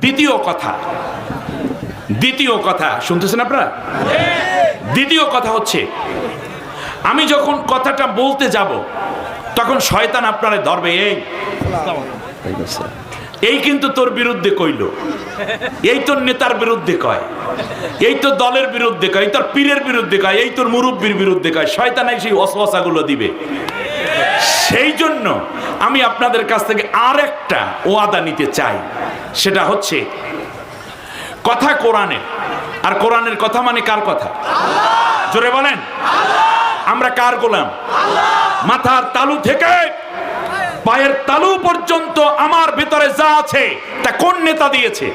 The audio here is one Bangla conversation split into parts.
দ্বিতীয় কথা। দ্বিতীয় কথা, শুনতেছেন আপনারা? দ্বিতীয় কথা হচ্ছে, আমি যখন কথাটা বলতে যাব, তখন শয়তান আপনারা ধরবে, এই। এই কিন্তু তোর বিরুদ্ধে কইল। এই তোর নেতার বিরুদ্ধে কয়। এই তোর দলের বিরুদ্ধে কয়। এই তোর পীরের বিরুদ্ধে কয়। এই তোর মুরব্বীর বিরুদ্ধে কয়। শয়তান এই সেই অসওয়াসাগুলো দিবে। সেই জন্য আমি আপনাদের কাছ থেকে আর একটা ওয়াদা নিতে চাই। সেটা হচ্ছে, কথা কোরআনে। আর কোরআনের কথা মানে কার কথা? জোরে বলেন। আমরা কার গোলাম? মাথার তালু থেকে পায়ের তালু পর্যন্ত আমার ভেতরে যা আছে, তা কোন নেতা দিয়েছে?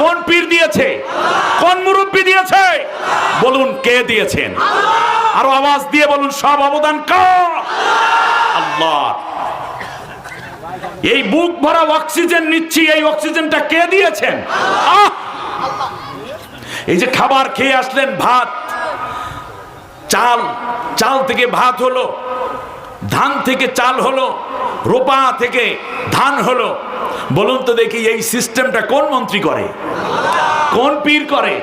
কোন পীর দিয়েছে? কোন মুরব্বী দিয়েছে? বলুন কে দিয়েছেন? আরও আওয়াজ দিয়ে বলুন, সব অবদান কার? আল্লাহ। এই বুক ভরা অক্সিজেন নিচ্ছি, এই অক্সিজেনটা কে দিয়েছেন! এই যে খাবার খেয়ে আসলেন, ভাত। চাল চাল থেকে ভাত হলো, ধান থেকে চাল হলো রোপা থেকে ধান হলো। বলুন তো দেখি এই সিস্টেমটা কোন মন্ত্রী করে? কোন পীর করে?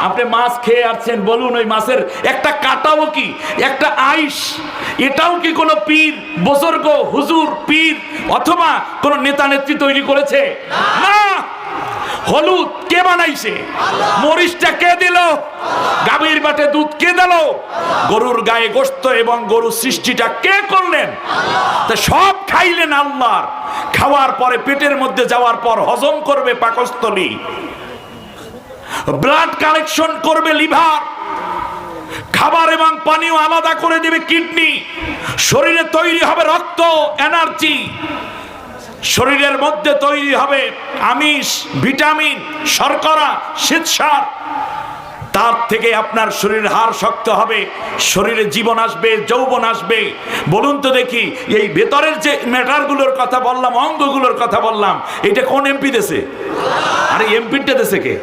আপনি মাছ খেয়ে আসছেন, বলুন ওই মাছের একটা কাটাও কি? একটা আইস? এটাও কি কোনো পীর বসর্গ হুজুর, পীর, অথবা কোন নেতা নেত্রী তৈরি করেছে? না! হলুদ কে বানাইছে? মরিচটা কে দিল? গাভীর বাটে দুধ কে দিল? গরুর গায়ে গোস্ত এবং গরুর সৃষ্টিটা কে করলেন? তা সব খাইলেন আল্লাহর। খাওয়ার পরে পেটের মধ্যে যাওয়ার পর হজম করবে পাকস্থলী। ব্লাড কালেকশন করবে লিভার। খাবার এবং পানীয় আলাদা করে দেবে কিডনি। শরীরে তৈরি হবে রক্ত, এনার্জি। শরীরের মধ্যে তৈরি হবে আমিষ, ভিটামিন, শর্করা, শ্বেতসার। তার থেকে আপনার শরীরের হার শক্ত হবে, শরীরে জীবন আসবে, যৌবন আসবে। বলুন তো দেখি, এই ভেতরের যে ম্যাটারগুলোর কথা বললাম, অঙ্গগুলোর কথা বললাম, এটা কোন এমপি দেশে আরে এমপিটা দেশে কে?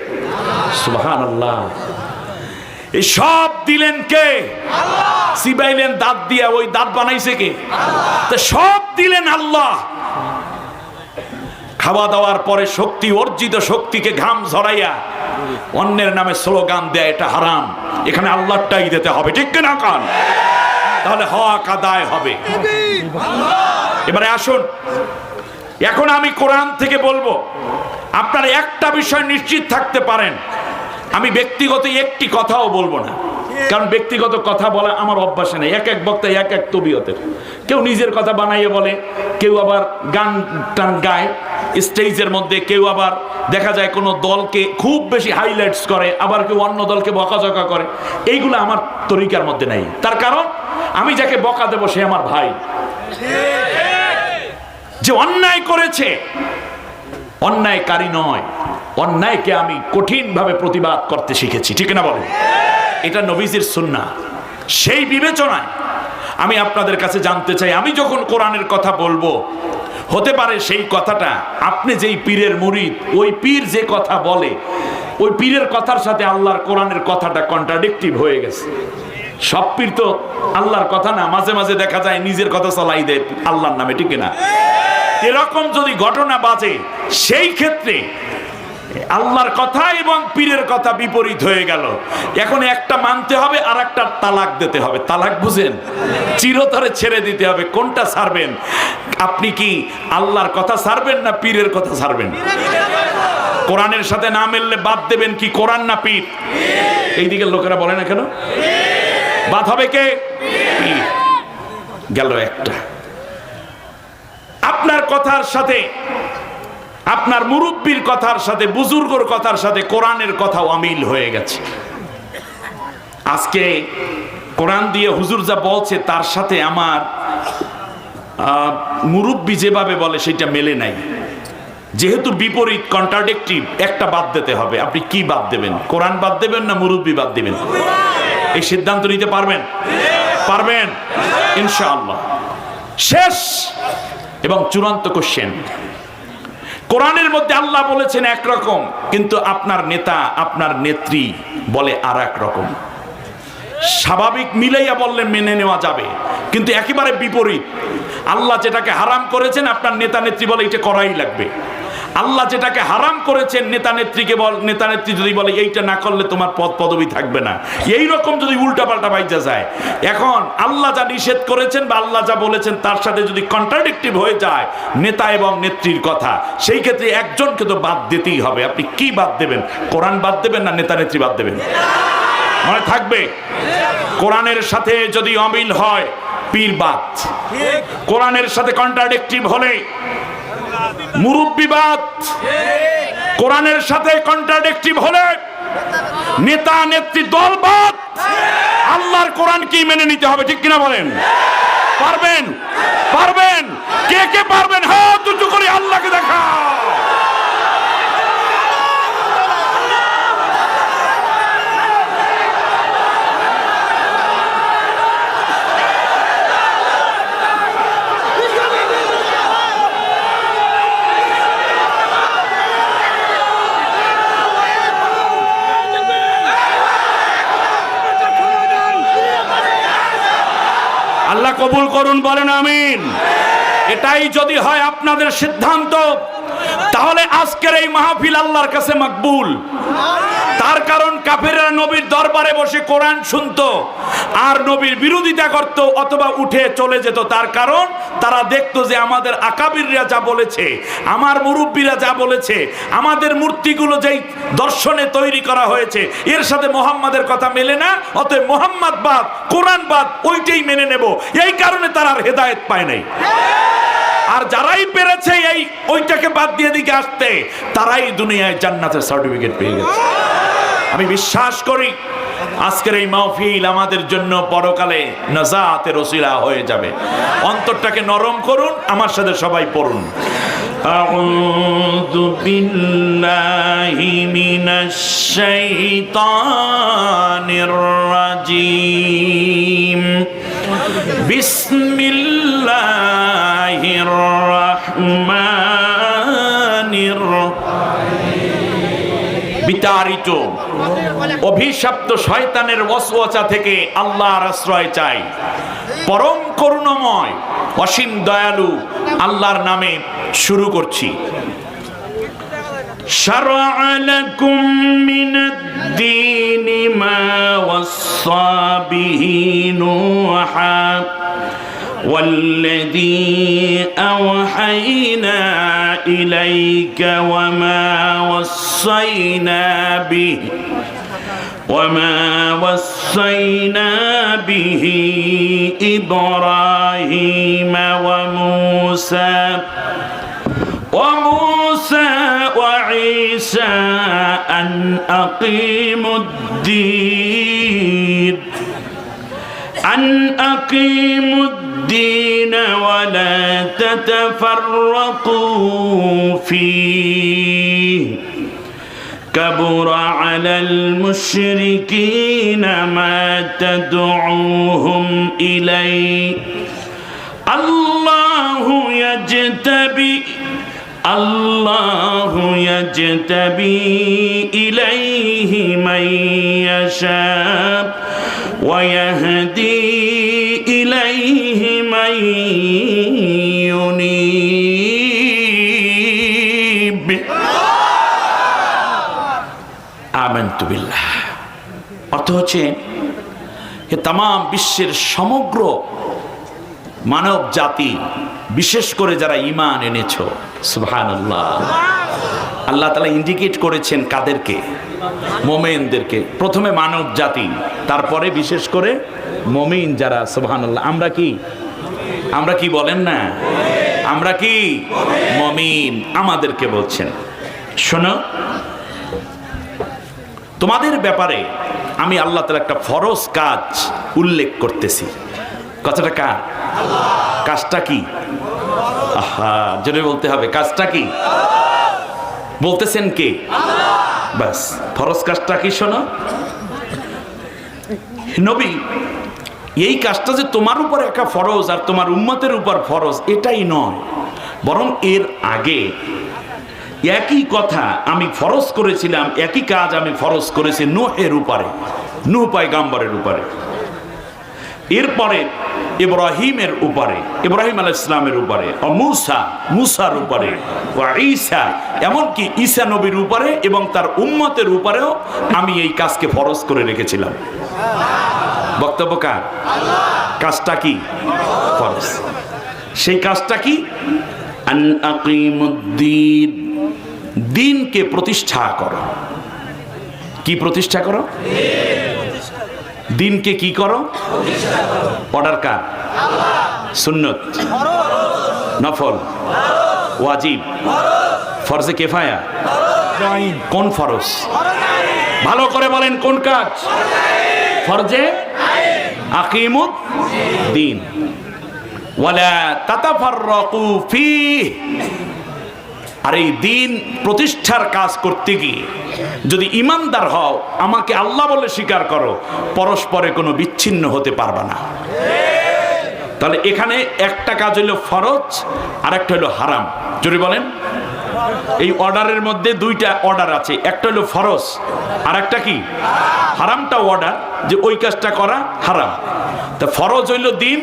সুবহান আল্লাহ এই সব দিলেন কে? সিবাইলেন দাঁত দিয়া, ওই দাঁত বানাইছে কে? সব দিলেন আল্লাহ। খাওয়া দাওয়ার পরে শক্তি, অর্জিত শক্তিকে ঘাম ঝরাইয়া অন্যের নামে স্লোগান দেয়, এটা হারাম। এখানে আল্লাহটাই দিতে হবে, ঠিক না কান? তাহলে হক আদায় হবে। এবারে আসুন। এখন আমি কোরআন থেকে বলব, আপনারা একটা বিষয় নিশ্চিত থাকতে পারেন। আমি ব্যক্তিগত একটি কথাও বলব না। কারণ ব্যক্তিগত কথা বলা আমার অভ্যাসে নেই। এক এক বক্তা, এক এক তবিয়তের। কেউ নিজের কথা বানাইয়ে বলে, কেউ আবার গান টান গায়। স্টেজের মধ্যে কেউ আবার দেখা যায় কোনো দলকে খুব বেশি হাইলাইটস করে, আবার কেউ অন্য দলকে বকাঝকা করে। এইগুলো আমার তরিকার মধ্যে নেই। তার কারণ, আমি যাকে বকা দেবো সে আমার ভাই। যে অন্যায় করেছে, অন্যায়কারী নয়। অন্যায়কে আমি কঠিনভাবে প্রতিবাদ করতে শিখেছি। ঠিক না বলো এটা নবীজির সুন্না। সেই বিবেচনায় আমি আপনাদের কাছে জানতে চাই, আমি যখন কোরআনের কথা বলব, হতে পারে সেই কথাটা আপনি যেই পীরের মুরিদ, ওই পীর যে কথা বলে, ওই পীরের কথার সাথে আল্লাহর কোরআনের কথাটা কন্ট্রাডিক্টিভ হয়ে গেছে। সব পীর তো আল্লাহর কথা না, মাঝে মাঝে দেখা যায় নিজের কথা চালাই দেয় আল্লাহর নামে, ঠিক না এরকম যদি ঘটনা বাজে, সেই ক্ষেত্রে আল্লাহর কথা এবং পীরের কথা বিপরীত হয়ে গেল। এখন একটা মানতে হবে আর একটা তালাক দিতে হবে। তালাক বুঝেন? চিরতরে ছেড়ে দিতে হবে। কোনটা ছাড়বেন? আপনি কি আল্লাহর কথা ছাড়বেন না পীরের কথা ছাড়বেন? কোরআনের সাথে না মেললে বাদ দেবেন কি কোরআন না পীর? এইদিকে লোকেরা বলে না কেন? বাদ হবে কে? গেল একটা। আপনার কথার সাথে আপনার মুরব্বীর কথার সাথে, বুজুর্গর কথার সাথে কোরআনের কথাও অমিল হয়ে গেছে। আজকে কোরআন দিয়ে হুজুর যা বলছে, তার সাথে আমার মুরব্বী যেভাবে বলে, সেটা মেলে নাই। যেহেতু বিপরীত কন্ট্রাডিক্টিভ একটা বাদ দিতে হবে। আপনি কি বাদ দেবেন? কোরআন বাদ দেবেন না মুরব্বী বাদ দেবেন? এই সিদ্ধান্ত নিতে পারবেন? পারবেন? ইনশাআল্লাহ। শেষ এবং চূড়ান্ত কোশ্চেন কোরআনের মধ্যে আল্লাহ বলেছেন একরকম কিন্তু আপনার নেতা, আপনার নেত্রী বলে আর রকম। স্বাভাবিক মিলাইয়া বললে মেনে নেওয়া যাবে, কিন্তু একেবারে বিপরীত। আল্লাহ যেটাকে হারাম করেছেন, আপনার নেতা নেত্রী বলে এটা করাই লাগবে। আল্লাহ যেটাকে হারাম করেছেন, নেতা নেত্রীকে বল, নেতা নেত্রী যদি বলে, এইটা না করলে তোমার পদ পদবি থাকবে না। এই রকম যদি উল্টা পাল্টা বাইজা যায়। এখন আল্লাহ যা নিষেধ করেছেন বা আল্লাহ যা বলেছেন, তার সাথে যদি কন্ট্রাডিক্টিভ হয়ে যায়, নেতা এবং নেত্রীর কথা, সেই ক্ষেত্রে একজনকে তো বাদ দিতেই হবে। আপনি কি বাদ দেবেন? কোরআন বাদ দেবেন না নেতা নেত্রী বাদ দেবেন? মনে থাকবে? কোরআনের সাথে যদি অমিল হয়, পীর বাদ। কোরআনের সাথে কন্ট্রাডিক্টিভ হলে মুরব্বিবাদ কোরআনের সাথে কন্ট্রাডিক্টিভ হলে নেতা, নেত্রী দলবাদ আল্লাহর কোরআন কি মেনে নিতে হবে, ঠিক কিনা বলেন? পারবেন? পারবেন? কে কে পারবেন? হ্যাঁ দুটো করে আল্লাহকে দেখা। আল্লাহ কবুল করুন বলেন আমিন। এটাই যদি হয় আপনাদের সিদ্ধান্ত তাহলে আজকের এই মাহফিল আল্লাহর কাছে মকবুল। তার কারণ কাফেররা নবীর দরবারে বসে কোরআন শুনতো, আর নবীর বিরোধিতা করত অথবা উঠে চলে যেত। তার কারণ তারা দেখতো যে আমাদের আকাবিররা যা বলেছে, আমার মুরব্বীরা যা বলেছে, আমাদের মূর্তিগুলো যেই দর্শনে তৈরি করা হয়েছে, এর সাথে মোহাম্মদের কথা মেলে না, অতএব মোহাম্মদ বাদ, কোরআন বাদ, ওইটাই মেনে নেব। এই কারণে তারা আর হেদায়েত পায় নাই। আর যারাই পেরেছে এই ওইটাকে বাদ দিয়ে দিকে আসতে তারাই দুনিয়ায় জান্নাতের সার্টিফিকেট পেয়ে গেছে আমি বিশ্বাস করি আজকের এই মাহফিল আমাদের জন্য পরকালে নাজাতের ওসিলা হয়ে যাবে অন্তরটাকে নরম করুন আমার সাথে সবাই পড়ুন أعوذ بالله من الشيطان الرجيم বিসমিল্লাহির রহমানির বিতাড়িত। অভিশপ্ত শয়তানের ওয়াসওয়াসা থেকে আল্লাহর আশ্রয় চাই। পরম করুণাময়, অসীম দয়ালু আল্লাহর নামে শুরু করছি। شرع لكم من الدين ما وصى به نوحا والذي أوحينا إليك وما وصينا به وما وصينا به إبراهيم وموسى وموسى وعيسى أن أقيموا الدين. أن أقيموا الدين ولا تتفرقوا فيه. كبر على المشركين ما تدعوهم إليه. الله আল্লাহ ইয়াজতাবি ইলাইহি মান ইয়াশা ওয়া ইয়াহদি ইলাইহি মান ইউনিব। আমানতু বিল্লাহ। অর্থ হচ্ছে হে তাম বিশ্বের সমগ্র মানব জাতি বিশেষ করে যারা ইমান এনেছ সুহান আল্লাহ আল্লাহ তালা ইন্ডিকেট করেছেন কাদেরকে? মোমেনদেরকে। প্রথমে মানব জাতি, তারপরে বিশেষ করে মমিন যারা সুহান আল্লাহ আমরা কি? আমরা কি বলেন না? আমরা কি? মমিন। আমাদেরকে বলছেন। শোনো, তোমাদের ব্যাপারে আমি আল্লাহ তালা একটা ফরজ কাজ উল্লেখ করতেছি। কথাটা কার? কাজটা কি? জোরে বলতে হবে, কাজটা কি? বলতেছেন কে? বাস ফরজ কাজটা কি শোনো? নবী, এই কাজটা যে তোমার উপর একটা ফরজ আর তোমার উম্মতের উপর ফরজ, এটাই নয়। বরং এর আগে একই কথা আমি ফরজ করেছিলাম, একই কাজ আমি ফরজ করেছি নোহের উপরে, নূহ পায়গাম্বরের উপরে। এরপরে ইব্রাহিমের উপরে, ইব্রাহিম আলাহ ইসলামের উপরে, ও মুসা, মুসার উপরে, ও ঈসা, এমনকি ঈসা নবীর উপরে এবং তার উম্মতের উপরেও আমি এই কাজকে ফরজ করে রেখেছিলাম। বক্তব্য কার? কাজটা কি? ফরজ। সেই কাজটা কি? দিনকে প্রতিষ্ঠা করো। কি প্রতিষ্ঠা করো? দিনকে কি করো? অর্ডার কার? সুন্নত। নফল। ওয়াজিব। ফরজে কেফায়া। কোন ফরজ? ভালো করে বলেন কোন কাজ? ফরজে আকিমুদ দিন। ওয়ালা তাতাফাররাকু ফীহ। আর এই দিন প্রতিষ্ঠার কাজ করতে গিয়ে যদি ইমানদার হও, আমাকে আল্লাহ বলে স্বীকার করো, পরস্পরে কোনো বিচ্ছিন্ন হতে পারবে না। তাহলে এখানে একটা কাজ হইল ফরজ আর একটা হইল হারাম। যদি বলেন। এই অর্ডারের মধ্যে দুইটা অর্ডার আছে, একটা হলো ফরজ আর একটা কি? হারামটা অর্ডার, যে ওই কাজটা করা হারাম। তা ফরজ হইল দিন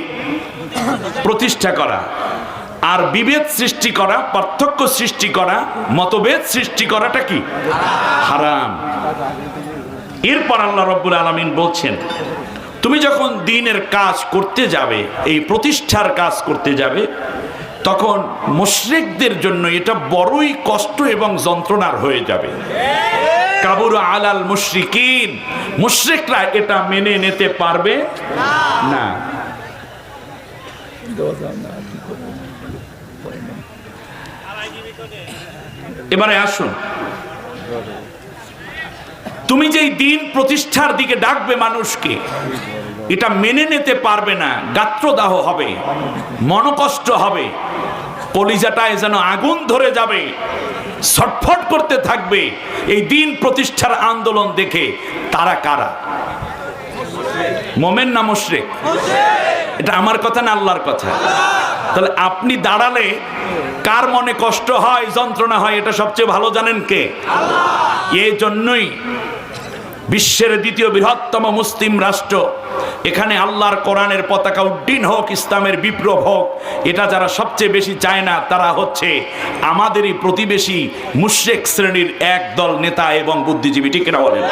প্রতিষ্ঠা করা। আর বিভেদ সৃষ্টি করা, পার্থক্য সৃষ্টি করা, মতভেদ সৃষ্টি করাটা কি? হারাম। এরপর আল্লাহ রব্বুল আলমিন বলছেন, তুমি যখন দিনের কাজ করতে যাবে, এই প্রতিষ্ঠার কাজ করতে যাবে, তখন মুশরিকদের জন্য এটা বড়ই কষ্ট এবং যন্ত্রণার হয়ে যাবে। কাবুর আলাল মুশরিকিন, মুশরিকরা এটা মেনে নিতে পারবে? না। এবারে আসুন। তুমি যেই দিন প্রতিষ্ঠার দিকে ডাকবে মানুষকে, এটা মেনে নিতে পারবে না, গাত্রদাহ হবে, মনকষ্ট হবে, কলিজাটায় যেন আগুন ধরে যাবে, ছটফট করতে থাকবে, এই দিন প্রতিষ্ঠার আন্দোলন দেখে তারা কারা? মোমেন না মুশরিক? এটা আমার কথা না আল্লাহর কথা? তাহলে আপনি দাঁড়ালে কার মনে কষ্ট হয় যন্ত্রণা হয় এটা সবচেয়ে ভালো জানেন কে? এই জন্যই বিশ্বের দ্বিতীয় বৃহত্তম মুসলিম রাষ্ট্র এখানে আল্লাহর কোরআনের পতাকা উড্ডীন হোক ইসলামের বিপ্লব হোক এটা যারা সবচেয়ে বেশি চায় না তারা হচ্ছে আমাদেরই প্রতিবেশী মুশেক শ্রেণির একদল নেতা এবং বুদ্ধিজীবী ঠিক কিনা বলেন?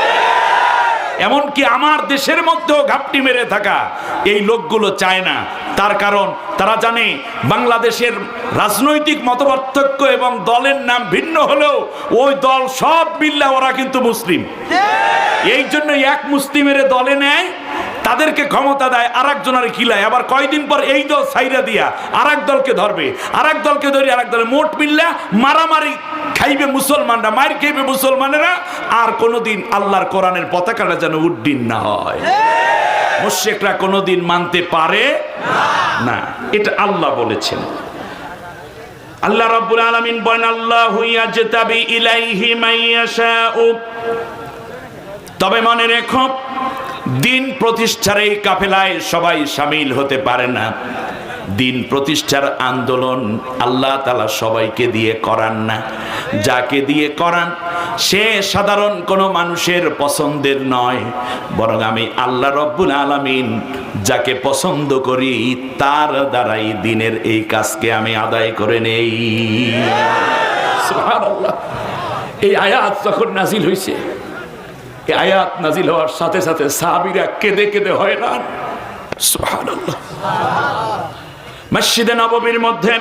এমনকি আমার দেশের মধ্যেও ঘাপটি মেরে থাকা এই লোকগুলো চায় না। তার কারণ তারা জানে বাংলাদেশের রাজনৈতিক মতপার্থক্য এবং দলের নাম ভিন্ন হলেও ওই দল সব মিললে ওরা কিন্তু মুসলিম। এই জন্য এক মুসলিমের দলে নেয় তাদেরকে ক্ষমতা দেয় আর একজনের কিলায় আবার কয়দিন পর এই দল সাইরা দিয়া আর দলকে ধরবে। আর দলকে ধরে আর এক দলে মোট মিললে মারামারি খাইবে মুসলমানরা, মার খাইবে মুসলমানেরা, আর কোনোদিন আল্লাহর কোরআনের পতাকাটা যেন উড্ডীন না হয়। মুশেকরা কোনোদিন মানতে পারে না। এটা আল্লাহ বলেছেন। আল্লাহ রাব্বুল আলামিন বলেন, আল্লাহু ইয়াজতাবি ইলাইহি মাইয়াশাউ তবে মনে রেখো দিন প্রতিষ্ঠার এই কাফেলায় সবাই সামিল হতে পারে না। দিন প্রতিষ্ঠার আন্দোলন আল্লাহ তালা সবাইকে দিয়ে করান না। যাকে দিয়ে করান, সে সাধারণ কোনো মানুষের পছন্দের নয়। বরং আমি আল্লাহ রব্বুল আলামিন যাকে পছন্দ করি, তার দ্বারাই দিনের এই কাজকে আমি আদায় করে নেই। এই আয়াত যখন নাজিল হয়েছে আয়াত নাজিল হওয়ার সাথে সাথে সাহাবিরা কেঁদে কেঁদে হয়রান। সুবহানাল্লাহ। মসজিদে নববীর মধ্যে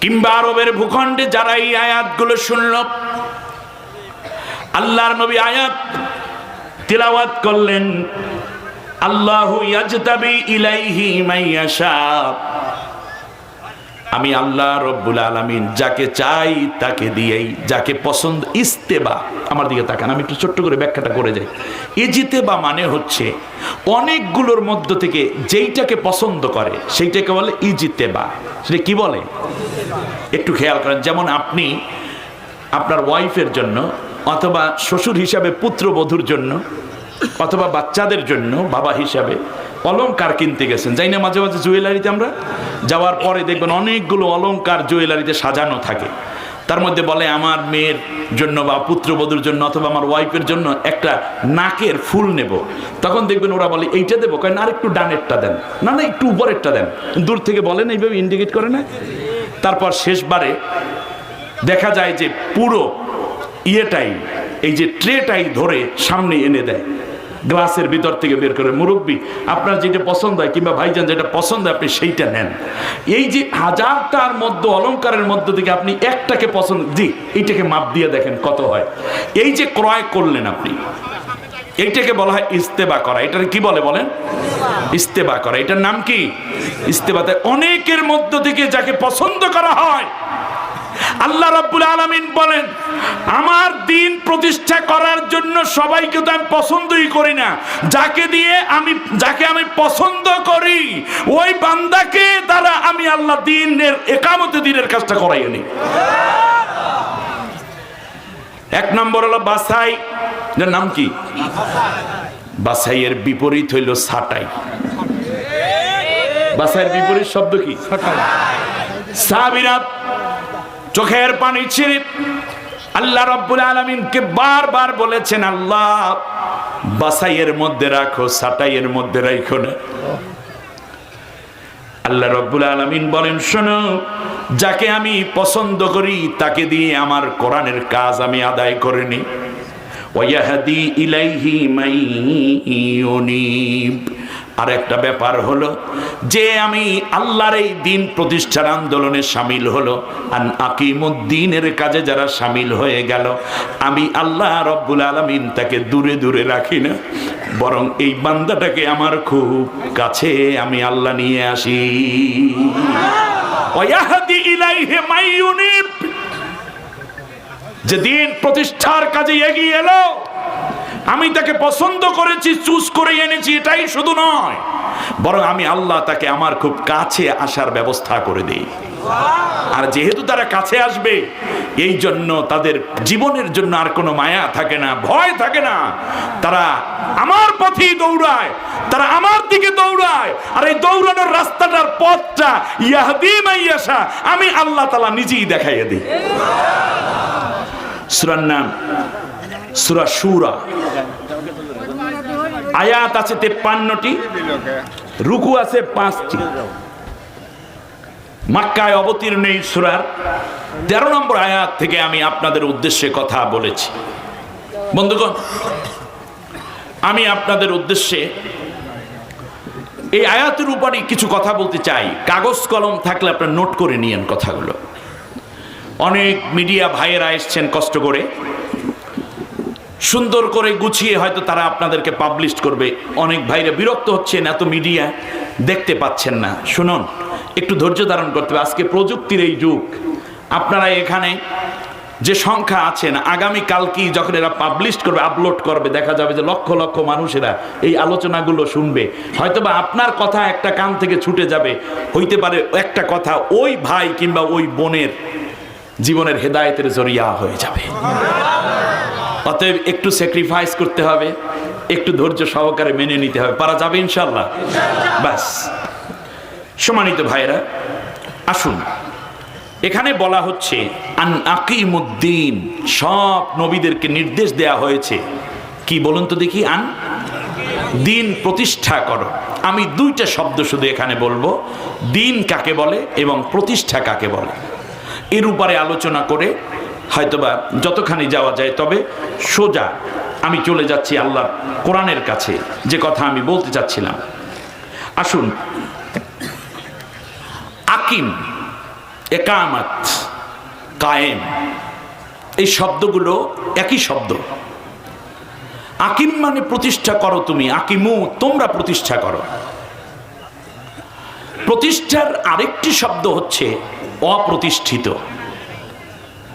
কিংবা আরবের ভূখণ্ডে যারা এই আয়াতগুলো শুনল, আল্লাহর নবী আয়াত তিলাওয়াত করলেন, আল্লাহু ইয়াজতাবি ইলাইহি মাইয়াশা। আমি আল্লাহ রব্বুল আলমিন যাকে চাই তাকে দিয়েই, যাকে পছন্দ ইস্তেবা, আমার দিকে তাকান, আমি একটু ছোট্ট করে ব্যাখ্যাটা করে যাই। ইজিতেবা মানে হচ্ছে অনেকগুলোর মধ্য থেকে যেইটাকে পছন্দ করে, সেইটাকে বলে ইজিতেবা। সেটা কি বলে? একটু খেয়াল করেন, যেমন আপনি আপনার ওয়াইফের জন্য অথবা শ্বশুর হিসাবে পুত্রবধূর জন্য অথবা বাচ্চাদের জন্য বাবা হিসাবে অলংকার কিনতে গেছেন। যাই না, মাঝে মাঝে জুয়েলারিতে আমরা যাওয়ার পরে দেখবেন অনেকগুলো অলংকার জুয়েলারিতে সাজানো থাকে। তার মধ্যে বলে, আমার মেয়ের জন্য বা পুত্রবধূর জন্য অথবা আমার ওয়াইফের জন্য একটা নাকের ফুল নেব। তখন দেখবেন ওরা বলে, এইটা দেবো? কেন আর একটু ডানেরটা দেন। না না, একটু উপরেরটা দেন। দূর থেকে বলেন, এইভাবে ইন্ডিকেট করে না? তারপর শেষবারে দেখা যায় যে পুরো ইয়েটাই, এই যে ট্রেটাই ধরে সামনে এনে দেয়। গ্লাসের ভিতর থেকে বের করে, মুরব্বী, আপনার যেটা পছন্দ হয় কিংবা ভাইজান যেটা পছন্দ হয়, আপনি সেইটা নেন। এই যে হাজারটার মধ্যে, অলংকারের মধ্যে থেকে আপনি একটাকে পছন্দ, জি, এইটাকে মাপ দিয়ে দেখেন কত হয়। এই যে ক্রয় করলেন আপনি, এইটাকে বলা হয় ইস্তেবা করা। এটার কি বলে বলেন? ইস্তেবা করা। এটার নাম কি? ইস্তেবাতে অনেকের মধ্য থেকে যাকে পছন্দ করা হয় আল্লাহ রাব্বুল আলামিন বলেন, আমার দিন প্রতিষ্ঠা করার জন্য সবাইকে তো আমি পছন্দই করি না। যাকে দিয়ে আমি, যাকে আমি পছন্দ করি, ওই বান্দাকে দ্বারা আমি আল্লাহ দিনের একামতে দিনের কাজটা করাই নি এক নম্বর হলো বাসাই নাম কি? বাসাইয়ের বিপরীত হইল সাটাই বাসাইয়ের বিপরীত শব্দ কি? সাবিরা চোখের পানি ছিঁড়ে আল্লাহ রব্বুল আলমিনকে বারবার বলেছেন, আল্লাহ বাসাইয়ের মধ্যে রাখো সাটাইয়ের মধ্যে রাখো না। আল্লাহ রব্বুল আলমিন বলেন, শোনো, যাকে আমি পছন্দ করি, তাকে দিয়ে আমার কোরআনের কাজ আমি আদায় মাই ইউনিব আর একটা ব্যাপার হলো, যে আমি আল্লাহর এই দিন প্রতিষ্ঠার আন্দোলনে সামিল হলো, আন আকিমুদ্দিনের কাজে যারা সামিল হয়ে গেল, আমি আল্লাহ রব্বুল আলমিন তাকে দূরে দূরে রাখি না, বরং এই বান্দাটাকে আমার খুব কাছে আমি আল্লাহ নিয়ে আসি। ওয়াহাদি যে দিন প্রতিষ্ঠার কাজে এগিয়ে এলো আমি তাকে পছন্দ করেছি চুজ করে এনেছি, এটাই শুধু নয়। বরং আমি আল্লাহ তাকে আমার খুব কাছে আসার ব্যবস্থা করে দিই। আর যেহেতু তারা কাছে আসবে, এই জন্য তাদের জীবনের জন্য আর কোনো মায়া থাকে না, ভয় থাকে না। তারা আমার পথেই দৌড়ায়, তারা আমার দিকে দৌড়ায়, আর এই দৌড়ানোর রাস্তাটার পথটা ইয়াহদি মাইয়াসা আমি আল্লাহ তালা নিজেই দেখাইয়া দিই। সুরার নাম। সুরা সুরা আয়াত আছে তেপ্পান্নটি, রুকু আছে পাঁচটি। মাক্কায় অবতীর্ণ এই সুরার তেরো নম্বর আয়াত থেকে আমি আপনাদের উদ্দেশ্যে কথা বলেছি। বন্ধুগণ, আমি আপনাদের উদ্দেশ্যে এই আয়াতের উপরই কিছু কথা বলতে চাই। কাগজ কলম থাকলে আপনার নোট করে নিয়েন কথাগুলো। অনেক মিডিয়া ভাইয়েরা এসছেন কষ্ট করে। সুন্দর করে গুছিয়ে হয়তো তারা আপনাদেরকে পাবলিশ করবে। অনেক ভাইরা বিরক্ত হচ্ছেন, এত মিডিয়া দেখতে পাচ্ছেন না। শুনুন, একটু ধৈর্য ধারণ করতে হবে। আজকে প্রযুক্তির এই যুগ, আপনারা এখানে যে সংখ্যা আছেন আগামী কালকেই যখন এরা পাবলিশ করবে আপলোড করবে, দেখা যাবে যে লক্ষ লক্ষ মানুষেরা এই আলোচনাগুলো শুনবে। হয়তোবা আপনার কথা একটা কান থেকে ছুটে যাবে, হইতে পারে একটা কথা, ওই ভাই কিংবা ওই বোনের জীবনের হেদায়েতের জরিয়া হয়ে যাবে। অতএব একটু স্যাক্রিফাইস করতে হবে, একটু ধৈর্য সহকারে মেনে নিতে হবে। পারা যাবে ইনশাল্লাহ ব্যাস। সম্মানিত ভাইরা আসুন। এখানে বলা হচ্ছে, আন আকিমুদ্দিন সব নবীদেরকে নির্দেশ দেয়া হয়েছে। কি বলুন তো দেখি, আন দিন প্রতিষ্ঠা করো। আমি দুইটা শব্দ শুধু এখানে বলব। দিন কাকে বলে এবং প্রতিষ্ঠা কাকে বলে? এর উপরে আলোচনা করে হয়তোবা যতখানি যাওয়া যায়, তবে সোজা আমি চলে যাচ্ছি আল্লাহ কোরআনের কাছে, যে কথা আমি বলতে চাচ্ছিলাম। আসুন, আকিম, একামাত, কায়েম, এই শব্দগুলো একই শব্দ। আকিম মানে প্রতিষ্ঠা করো তুমি, আকিমু, তোমরা প্রতিষ্ঠা করো। প্রতিষ্ঠার আরেকটি শব্দ হচ্ছে অপ্রতিষ্ঠিত।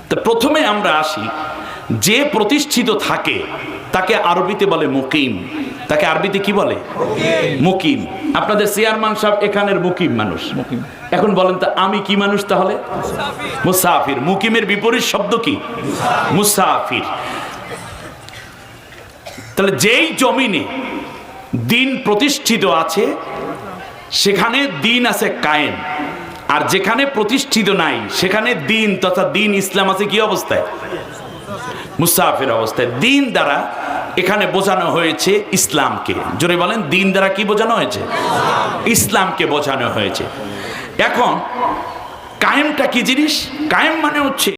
তো প্রথমে আমরা আসি যে প্রতিষ্ঠিত থাকে তাকে আরবিতে বলে মুকিম। তাকে আরবিতে কি বলে? মুকিম। আপনাদের চেয়ারম্যান সাহেব এখানের মুকিম মানুষ। এখন বলেন তো আমি কি মানুষ তাহলে? মুসাফির। মুকিমের বিপরীত শব্দ কি? মুসাফির। তাহলে যেই জমিনে দিন প্রতিষ্ঠিত আছে সেখানে দিন আছে কায়েম। আর যেখানে প্রতিষ্ঠিত নাই, সেখানে দিন তথা দিন ইসলাম আছে কি অবস্থায়? মুসাফির অবস্থায়। দিন দ্বারা এখানে বোঝানো হয়েছে ইসলামকে। জোরে বলেন, দিন দ্বারা কি বোঝানো হয়েছে? ইসলামকে বোঝানো হয়েছে। এখন, কায়েমটা কি জিনিস? কায়েম মানে হচ্ছে